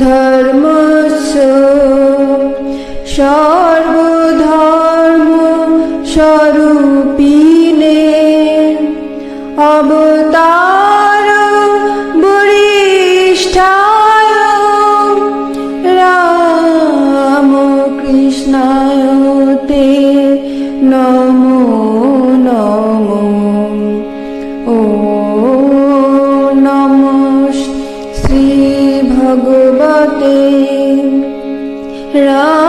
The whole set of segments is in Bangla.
ধর্মস্য সর্বধর্ম সর্ব ভগবতে রামকৃষ্ণায়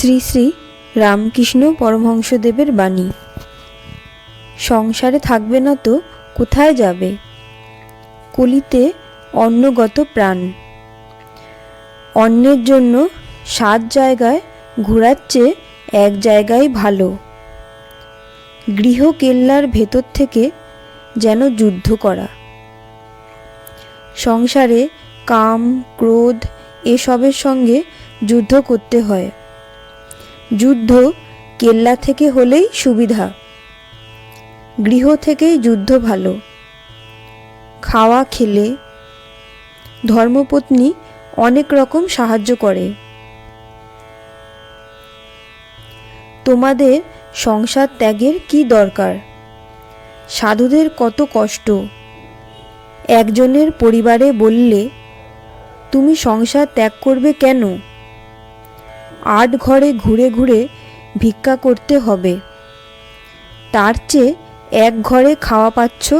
শ্রী শ্রী রামকৃষ্ণ পরমহংসদেবের বাণী। সংসারে থাকবে না তো, কোথায় যাবে? কলিতে অন্নগত প্রাণ। অন্যের জন্য সাত জায়গায় ঘোরার চেয়ে এক জায়গায় ভালো। গৃহ কেল্লার ভেতর থেকে যেন যুদ্ধ করা। সংসারে কাম, ক্রোধ এসবের সঙ্গে যুদ্ধ করতে হয়। যুদ্ধ কেল্লা থেকে হলেই সুবিধা। গৃহ থেকেই যুদ্ধ ভালো। খাওয়া, খেলে। ধর্মপত্নী অনেক রকম সাহায্য করে। তোমাদের সংসার ত্যাগের কি দরকার? সাধুদের কত কষ্ট। একজনের পরিবারে বললে, তুমি সংসার ত্যাগ করবে কেন? আট ঘরে ঘুরে ঘুরে ভিক্ষা করতে হবে। তার চেয়ে এক ঘরে খাওয়া পাচ্ছ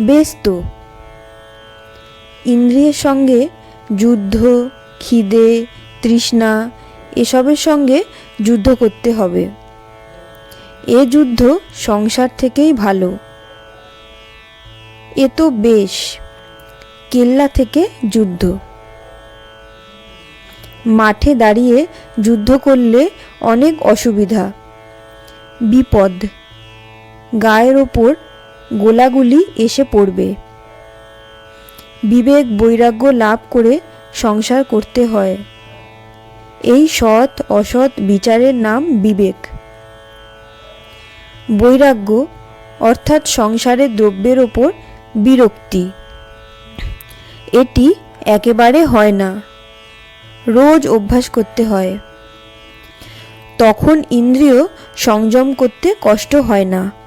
বেশ তো। ইন্দ্রিয়ের সঙ্গে যুদ্ধ, খিদে, তৃষ্ণা এসবের সঙ্গে যুদ্ধ করতে হবে। এ যুদ্ধ সংসার থেকেই ভালো। এ তো বেশ, কেল্লা থেকে যুদ্ধ। মাঠে দাঁড়িয়ে যুদ্ধ করলে অনেক অসুবিধা। বিপদ। গায়ের ওপর গোলাগুলি এসে পড়বে। বিবেক বৈরাগ্য লাভ করে সংসার করতে হয়। এই সৎ অসৎ বিচারের নাম বিবেক। বৈরাগ্য অর্থাৎ সংসারের দ্রব্যের ওপর বিরক্তি। এটি একেবারে হয় না। রোজ অভ্যাস করতে হয়। তখন ইন্দ্রিয় সংযম করতে কষ্ট হয় না।